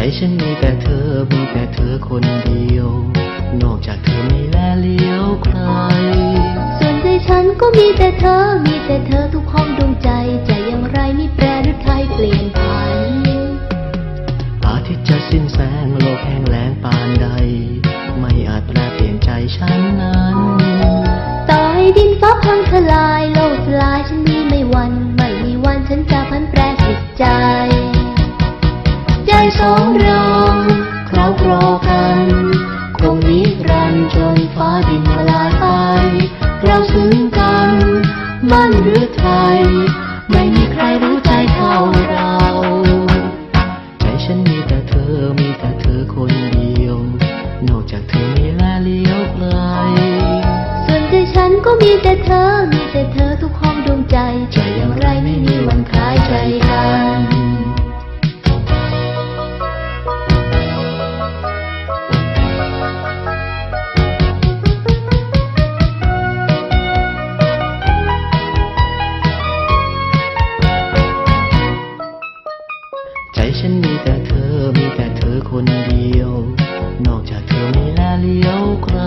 ใจฉันมีแต่เธอ มีแต่เธอคนเดียว นอกจากเธอไม่แลเลี้ยวใคร ส่วนใจฉันก็มีแต่เธอ มีแต่เธอทุกห้องดวงใจ ใจอย่างไรไม่แปรหรือไทยเปลี่ยนผันอาทิตย์จะสิ้นแสงโลกแห้งแล้งปานใด ไม่อาจแปลเปลี่ยนใจ สองเราคราวครอกันคงนิรันดร์จนฟ้าดินละลายไป เราซึ้งกันมั่นหรือไทย ไม่มีใครรู้ใจเท่าเรา ใจฉันมีแต่เธอมีแต่เธอคนเดียว นอกจากเธอไม่แลเลี้ยวใครส่วนใจฉันก็มีแต่เธอมีแต่เธอทุก ฉันมีแต่เธอ มีแต่เธอคนเดียว นอกจากเธอไม่แลเลี้ยวใคร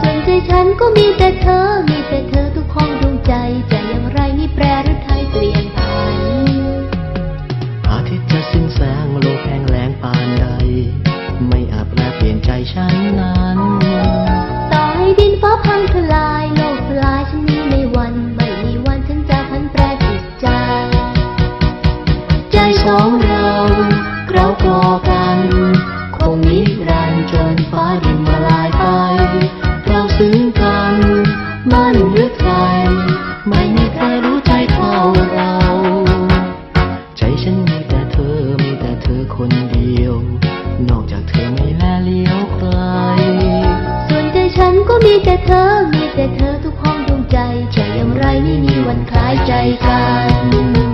ส่วนใจฉันก็มีแต่เธอ มีแต่เธอทุกห้องดวงใจใจอย่างไรไม่แปรหรือไทยเปลี่ยนผันอาทิตย์จะสิ้นแสงโลกแห้งแล้งปานใด ไม่อาจแปลเปลี่ยนใจฉันนั้น ใจสองเรา เราก่อกัน คงนิรันดร์จนฟ้าดินมาลายไป เราซึ้งกันมั่นหรือไทยไม่มีใครรู้ใจเท่าเรา ใจฉันมีแต่เธอ มีแต่เธอคนเดียว นอกจากเธอไม่แลเลี้ยวใคร ส่วนใจฉันก็มีแต่เธอ มีแต่เธอทุกห้องดวงใจ ใจอย่างไรไม่มีวันคล้ายใจกัน